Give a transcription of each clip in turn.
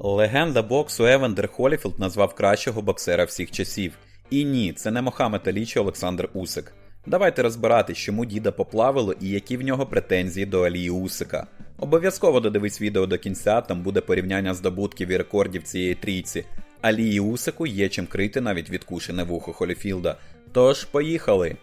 Легенда боксу Евандер Холіфілд назвав кращого боксера всіх часів. І ні, це не Мохамед Алі чи Олександр Усик. Давайте розбиратись, чому діда поплавило і які в нього претензії до Алії Усика. Обов'язково додивись відео до кінця, там буде порівняння здобутків і рекордів цієї трійці. Алії Усику є чим крити навіть відкушене вухо Холіфілда. Тож, поїхали!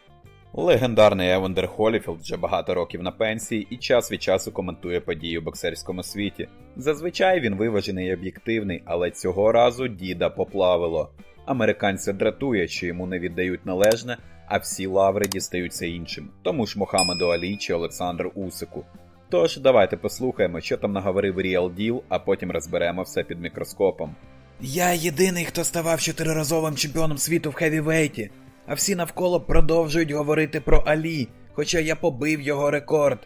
Легендарний Евандер Холіфілд вже багато років на пенсії і час від часу коментує події у боксерському світі. Зазвичай він виважений і об'єктивний, але цього разу діда поплавило. Американця дратує, що йому не віддають належне, а всі лаври дістаються іншим, тому ж Мохамеду Алі чи Олександру Усику. Тож давайте послухаємо, що там наговорив Ріал Діл, а потім розберемо все під мікроскопом. Я єдиний, хто ставав чотириразовим чемпіоном світу в хевівейті, а всі навколо продовжують говорити про Алі, хоча я побив його рекорд.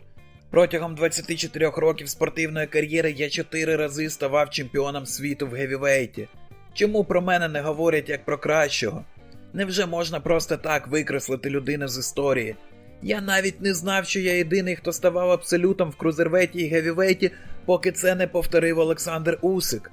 Протягом 24 років спортивної кар'єри я чотири рази ставав чемпіоном світу в гевівейті. Чому про мене не говорять як про кращого? Невже можна просто так викреслити людину з історії? Я навіть не знав, що я єдиний, хто ставав абсолютом в крузервейті і гевівейті, поки це не повторив Олександр Усик.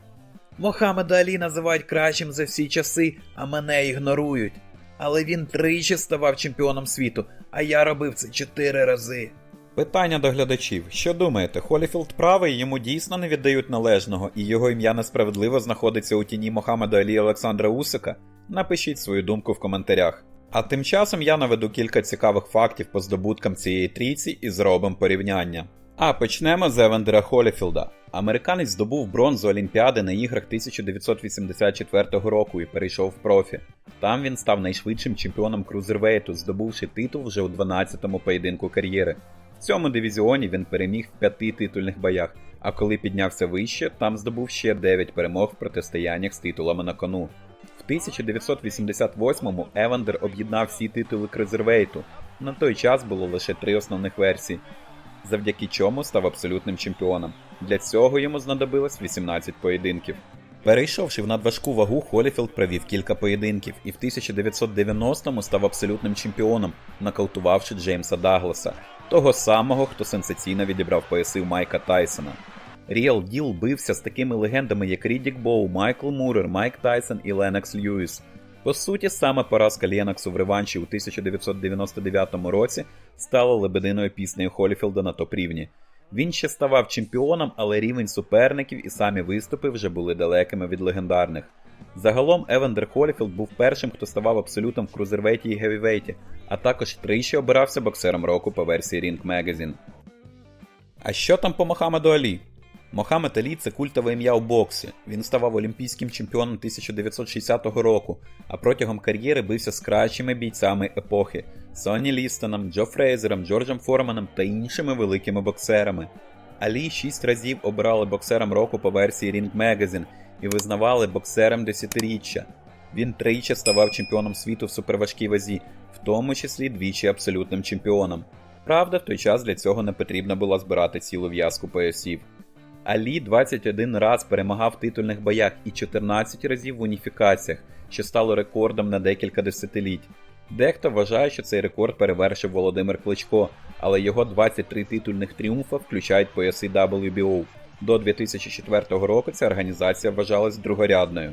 Мохамеда Алі називають кращим за всі часи, а мене ігнорують. Але він тричі ставав чемпіоном світу, а я робив це чотири рази. Питання до глядачів: що думаєте, Холіфілд правий, йому дійсно не віддають належного, і його ім'я несправедливо знаходиться у тіні Мохамеда Алі Олександра Усика? Напишіть свою думку в коментарях. А тим часом я наведу кілька цікавих фактів по здобуткам цієї трійці і зробимо порівняння. А почнемо з Евендера Холіфілда. Американець здобув бронзу Олімпіади на іграх 1984 року і перейшов в профі. Там він став найшвидшим чемпіоном крузервейту, здобувши титул вже у 12-му поєдинку кар'єри. В цьому дивізіоні він переміг в п'яти титульних боях, а коли піднявся вище, там здобув ще 9 перемог в протистояннях з титулами на кону. В 1988-му Евандер об'єднав всі титули крузервейту. На той час було лише три основних версії, завдяки чому став абсолютним чемпіоном. Для цього йому знадобилось 18 поєдинків. Перейшовши в надважку вагу, Холіфілд провів кілька поєдинків і в 1990-му став абсолютним чемпіоном, нокаутувавши Джеймса Дагласа, того самого, хто сенсаційно відібрав пояси в Майка Тайсона. Ріал Діл бився з такими легендами, як Рідік Боу, Майкл Мурер, Майк Тайсон і Ленокс Льюіс. По суті, саме поразка Леноксу в реванші у 1999 році стала лебединою піснею Холіфілда на топ-рівні. Він ще ставав чемпіоном, але рівень суперників і самі виступи вже були далекими від легендарних. Загалом Евендер Холіфілд був першим, хто ставав абсолютом в крузервейті і гевівейті, а також тричі обирався боксером року по версії Ring Magazine. А що там по Мохамеду Алі? Мохамед Алі це культове ім'я у боксі. Він ставав олімпійським чемпіоном 1960 року, а протягом кар'єри бився з кращими бійцями епохи Сонні Лістоном, Джо Фрейзером, Джорджем Форманом та іншими великими боксерами. Алі шість разів обирали боксером року по версії Ring Magazine і визнавали боксером десятиріччя. Він тричі ставав чемпіоном світу в суперважкій вазі, в тому числі двічі абсолютним чемпіоном. Правда, в той час для цього не потрібно було збирати цілу в'язку поясів. Алі 21 раз перемагав в титульних боях і 14 разів в уніфікаціях, що стало рекордом на декілька десятиліть. Дехто вважає, що цей рекорд перевершив Володимир Кличко, але його 23 титульних тріумфа включають пояси WBO. До 2004 року ця організація вважалась другорядною.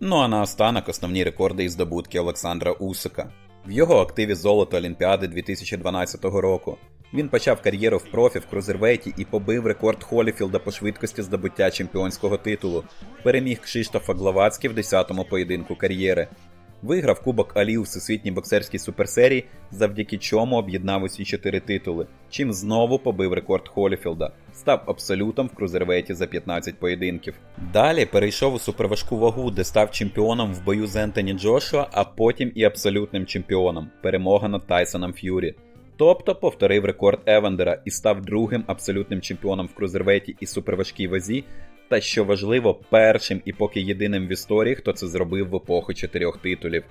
Ну а наостанок основні рекорди і здобутки Олександра Усика. В його активі золото Олімпіади 2012 року. Він почав кар'єру в профі в крузервейті і побив рекорд Холіфілда по швидкості здобуття чемпіонського титулу. Переміг Кшиштофа Главацький в 10-му поєдинку кар'єри. Виграв Кубок Алі у всесвітній боксерській суперсерії, завдяки чому об'єднав усі чотири титули, чим знову побив рекорд Холіфілда, став абсолютом в крузервейті за 15 поєдинків. Далі перейшов у суперважку вагу, де став чемпіоном в бою з Ентоні Джошуа, а потім і абсолютним чемпіоном перемога над Тайсоном Ф'юрі. Тобто повторив рекорд Евандера і став другим абсолютним чемпіоном в крузервейті і суперважкій вазі, та що важливо, першим і поки єдиним в історії, хто це зробив в епоху чотирьох титулів.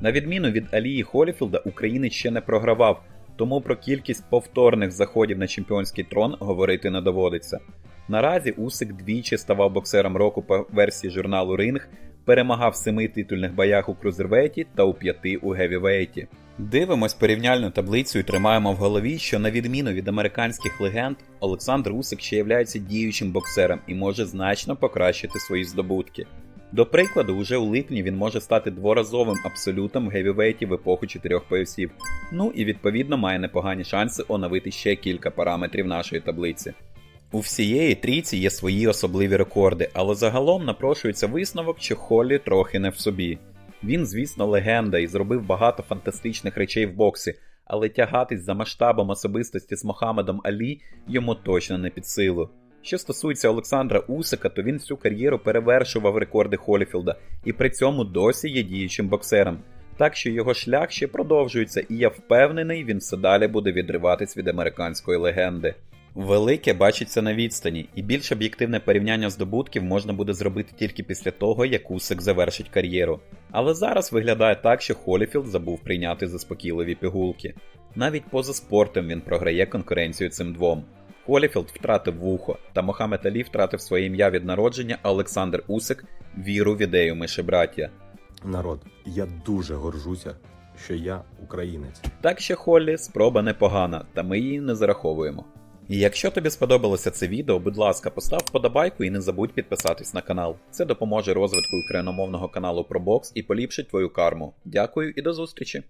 На відміну від Алії Холіфілда, українець ще не програвав, тому про кількість повторних заходів на чемпіонський трон говорити не доводиться. Наразі Усик двічі ставав боксером року по версії журналу Ринг, перемагав в семи титульних боях у крузервейті та у п'яти у гевівейті. Дивимось порівняльну таблицю і тримаємо в голові, що на відміну від американських легенд, Олександр Усик ще являється діючим боксером і може значно покращити свої здобутки. До прикладу, уже у липні він може стати дворазовим абсолютом в гевівейті в епоху чотирьох поясів. Ну і відповідно має непогані шанси оновити ще кілька параметрів нашої таблиці. У всієї трійці є свої особливі рекорди, але загалом напрошується висновок, що Холлі трохи не в собі. Він, звісно, легенда і зробив багато фантастичних речей в боксі, але тягатись за масштабом особистості з Мохамедом Алі йому точно не під силу. Що стосується Олександра Усика, то він всю кар'єру перевершував рекорди Холіфілда і при цьому досі є діючим боксером. Так що його шлях ще продовжується, і я впевнений, він все далі буде відриватись від американської легенди. Велике бачиться на відстані, і більш об'єктивне порівняння здобутків можна буде зробити тільки після того, як Усик завершить кар'єру. Але зараз виглядає так, що Холіфілд забув прийняти заспокійливі пігулки. Навіть поза спортом він програє конкуренцію цим двом. Холіфілд втратив вухо, та Мохамед Алі втратив своє ім'я від народження, а Олександр Усик віру в ідею мишебраття. Народ, я дуже горжуся, що я українець. Так що Холлі спроба непогана, та ми її не зараховуємо. І якщо тобі сподобалося це відео, будь ласка, постав вподобайку і не забудь підписатись на канал. Це допоможе розвитку україномовного каналу бокс і поліпшить твою карму. Дякую і до зустрічі!